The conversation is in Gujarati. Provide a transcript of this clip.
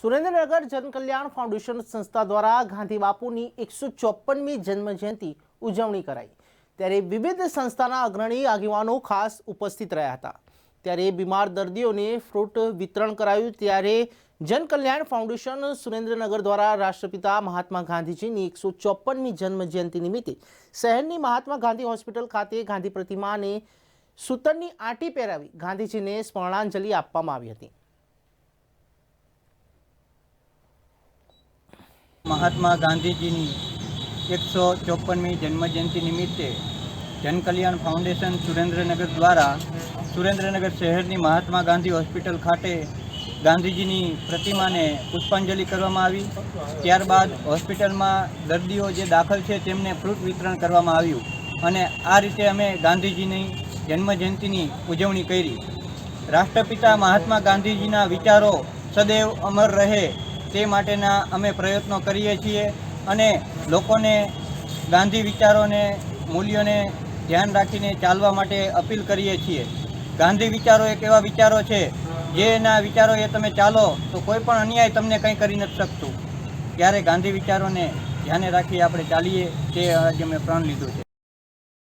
સુરેન્દ્રનગર જનકલ્યાણ ફાઉન્ડેશન સંસ્થા દ્વારા ગાંધી બાપુની એકસો ચોપનમી જન્મજયંતિ ઉજવણી કરાઈ. ત્યારે વિવિધ સંસ્થાના અગ્રણી આગેવાનો ખાસ ઉપસ્થિત રહ્યા હતા. ત્યારે બીમાર દર્દીઓને ફ્રૂટ વિતરણ કરાયું. ત્યારે જનકલ્યાણ ફાઉન્ડેશન સુરેન્દ્રનગર દ્વારા રાષ્ટ્રપિતા મહાત્મા ગાંધીજીની એકસો ચોપનમી જન્મજયંતિ નિમિત્તે શહેરની મહાત્મા ગાંધી હોસ્પિટલ ખાતે ગાંધી પ્રતિમાને સૂતરની આંટી પહેરાવી ગાંધીજીને સ્મરણાંજલિ આપવામાં આવી હતી. મહાત્મા ગાંધીજીની એકસો ચોપનમી જન્મજયંતિ નિમિત્તે જનકલ્યાણ ફાઉન્ડેશન સુરેન્દ્રનગર દ્વારા સુરેન્દ્રનગર શહેરની મહાત્મા ગાંધી હોસ્પિટલ ખાતે ગાંધીજીની પ્રતિમાને પુષ્પાંજલિ કરવામાં આવી. ત્યારબાદ હોસ્પિટલમાં દર્દીઓ જે દાખલ છે તેમને ફ્રૂટ વિતરણ કરવામાં આવ્યું અને આ રીતે અમે ગાંધીજીની જન્મજયંતિની ઉજવણી કરી. રાષ્ટ્રપિતા મહાત્મા ગાંધીજીના વિચારો સદૈવ અમર રહે તે માટેના અમે પ્રયત્નો કરીએ છીએ અને લોકોને ગાંધી વિચારોને, મૂલ્યોને ધ્યાન રાખીને ચાલવા માટે અપીલ કરીએ છીએ. ગાંધી વિચારો એક એવા વિચારો છે, જેના વિચારો એ તમે ચાલો તો કોઈ પણ અન્યાય તમને કંઈ કરી નથી શકતું. ત્યારે ગાંધી વિચારોને ધ્યાને રાખી આપણે ચાલીએ તે આજે મેં પ્રણ લીધું છે.